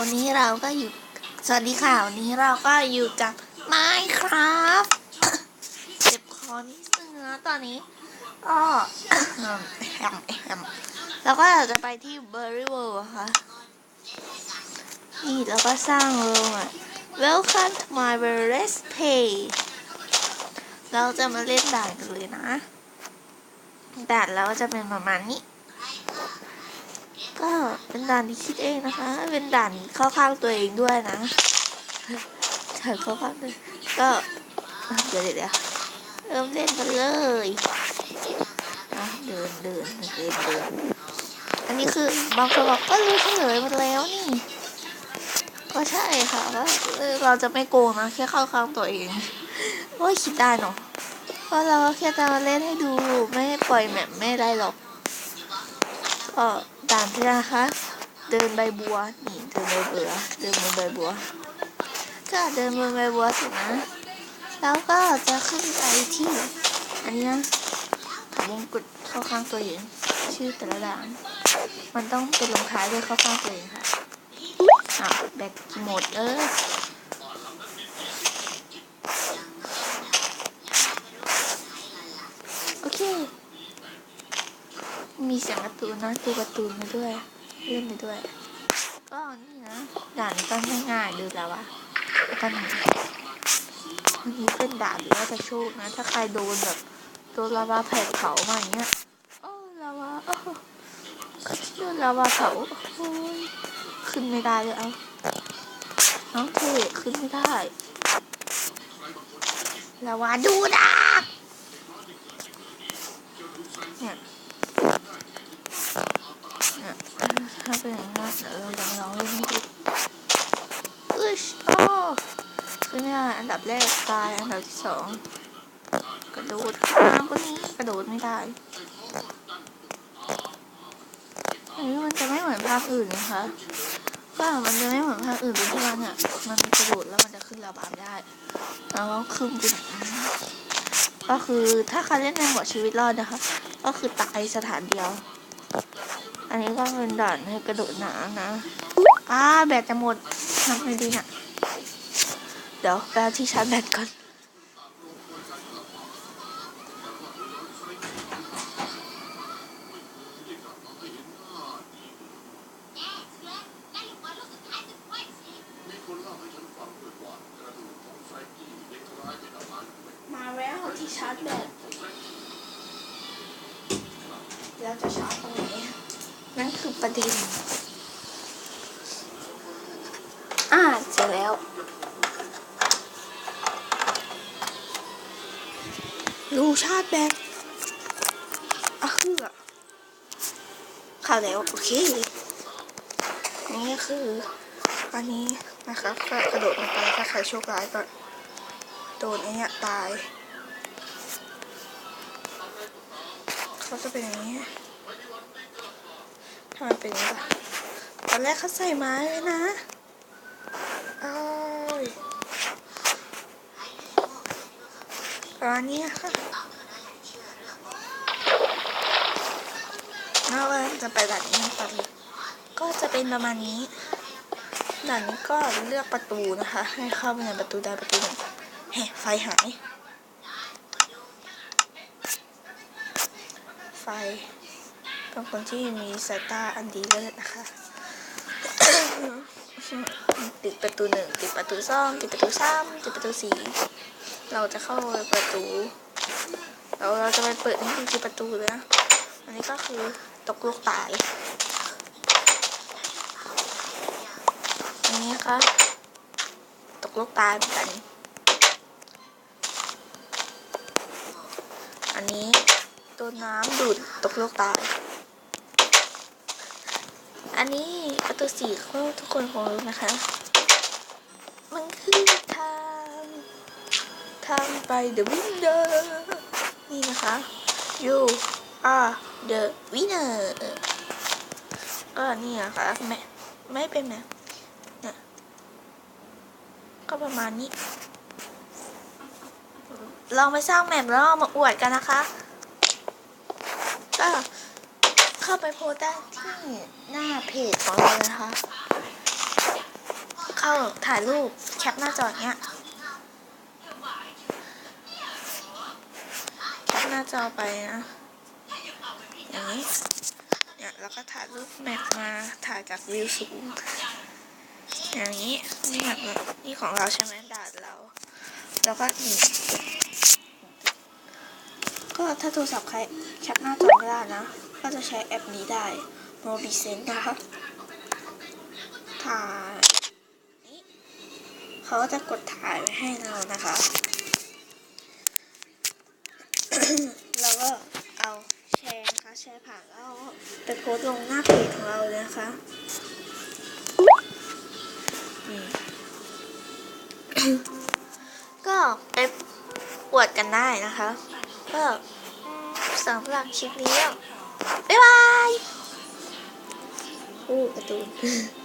วันนี้เราก็อยู่ สวัสดีค่ะวันนี้เราก็อยู่กับ Minecraft เจ็บคอนิดนึงนะตอนนี้ก็แฮมแฮมแล้วก็จะไปที่ Berry World อะค่ะ นี่แล้วก็สร้างโรงอะ Welcome to my Berries Page เราจะมาเล่นด่านกันเลยนะด่านแล้วจะเป็นประมาณนี้ ก็เป็นด่านที่คิดเองนะคะ เป็นด่านเข้าข้างตัวเองด้วยนะด่าเข้าข้างตัวเองก็เดี๋ยวเดี๋ยวเริ่มเล่นกันเลยนะเดินเดินเดินเดินอันนี้คือบางคนบอกก็รู้เฉลยหมดแล้วนี่ ก็ใช่ค่ะว่าเราจะไม่โกงนะแค่เข้าข้างตัวเองโอ้ยคิดได้เนาะเพราะเราแค่จะมาเล่นให้ดูไม่ปล่อยแมปไม่ได้หรอก ก็ ด่านที่นะคะ เดินใบบัวนี่เดินบนเบือเดินบนใบบัวก็เดินบนใบบัวสินะแล้วก็จะขึ้นไปที่อันนี้นะมงกุฎเข้าข้างตัวเองชื่อแต่ละด่านมันต้องเป็นลงท้ายด้วยเข้าข้างตัวเองค่ะอะแบกหมดเออเค มีเสียงการ์ ตูนนะดูการ์ตูนมาด้วย เล่นไปด้วย ก็นี่นะด่านก็ง่ายๆดูแล้วอะแล้วก็นี่อันนี้เป็นด่านหรือว่าจะโชคนะ ถ้าใครโดนแบบโดนลาวาแผดเผามาอย่างเงี้ยโอ้ลาวาโอ้โดนลาวาเผาโอ้ยขึ้นไม่ได้เลยเอาน้องเทขึ้นไม่ได้ลาวาดูดักเนี่ยเนี่ยถ้าเป็นอย่างนั้นเดี๋ยวเราลองลองเล่นให้ดูอึชโอ้คื อันดับแรกตาย อันดับที่สองกระโดดข้ามก็นี้กระโดดไม่ได้อันนี้มันจะไม่เหมือนภาคอื่นนะคะก็มันจะไม่เหมือนภาคอื่นตรงที่ว่าเนี่ยมันกระโดดแล้วมันจะขึ้นระบาดได้ แล้วก็ขึ้นไปก็คือถ้าใครเล่นในหมวดชีวิตรอดนะคะ ก็คือตายสถานเดียว อันนี้ก็เป็นด่านให้กระโดดหนานะอ่าแบตจะหมดทำไงดีเนี่ย เดี๋ยวแปลที่ชาร์จแบตก่อนมาแล้วที่ชาร์จแบตแล้วจะชาร์จตรงไหนนั่นคือประเด็น อ่าเจอแล้ว รูชาร์จแบตอะคืออะเข้าแล้วโอเค นี่คือ อันนี้นะครับก็กระโดดลงไปถ้าใครโชคร้ายก็โดนไอ้เนี่ยตายเขาจะเป็นอย่างนี้ทำไมเป็นอย่างนี้ตอนแรกเขาใส่ไม้ไว้นะอ้า ยประมาณนี้ค่ะแล้วก็จะไปด่านนี้ต่อเลยก็จะเป็นประมาณนี้ด่านนี้ก็เลือกประตูนะคะ ให้เข้าไปในประตูใดประตูหนึ่งแหะไฟหาย ไฟเป็นคนที่มีสายตาอันดีเลิศนะคะ ติดประตูหนึ่งติดประตูสองติดประตูสามติดประตูสี่เราจะเข้าไปประตูเราเราจะไปเปิดนี่คือประตูเลยนะอันนี้ก็คือตกลูกตายอันนี้ค่ะตกลูกตายเหมือนกัน อันนี้โดนน้ำดูดตกโลกตาย อันนี้ประตูสี่เขาทุกคนคงรู้นะคะ มันคือทางทางไป the winner นี่นะคะ you are the winner ก็นี่นะคะแม่ไม่เป็นแม่เนี่ยก็ประมาณนี้ ลองไปสร้างแมปแล้วเอามาอวดกันนะคะก็ เข้าไปโพสต์ได้ที่หน้าเพจของเรานะคะ เข้าถ่ายรูปแคปหน้าจอเนี้ย แคปหน้าจอไปนะ อย่างนี้ เนี่ยแล้วก็ถ่ายรูปแมปมาถ่ายจากวิวสูง อย่างนี้ นี่แบบนี่ของเราใช่ไหมดานเรา แล้วก็นี่ก็ถ้าโทรศัพท์ใครแคปหน้าจอไม่ได้นะ ก็จะใช้แอปนี้ได้ m o b i s e n นะคะถ่ายนี่เขาก็จะกดถ่ายไว้ให้เรานะคะ เราก็เอาแชร์นะคะแชร์ผ่านแล้วไปโพสลงหน้าเพจของเราเลยนะคะก็ไปอวดกันได้นะคะ ก็สำหรับคลิปนี้ ก็บ๊ายบายอู้การะตูน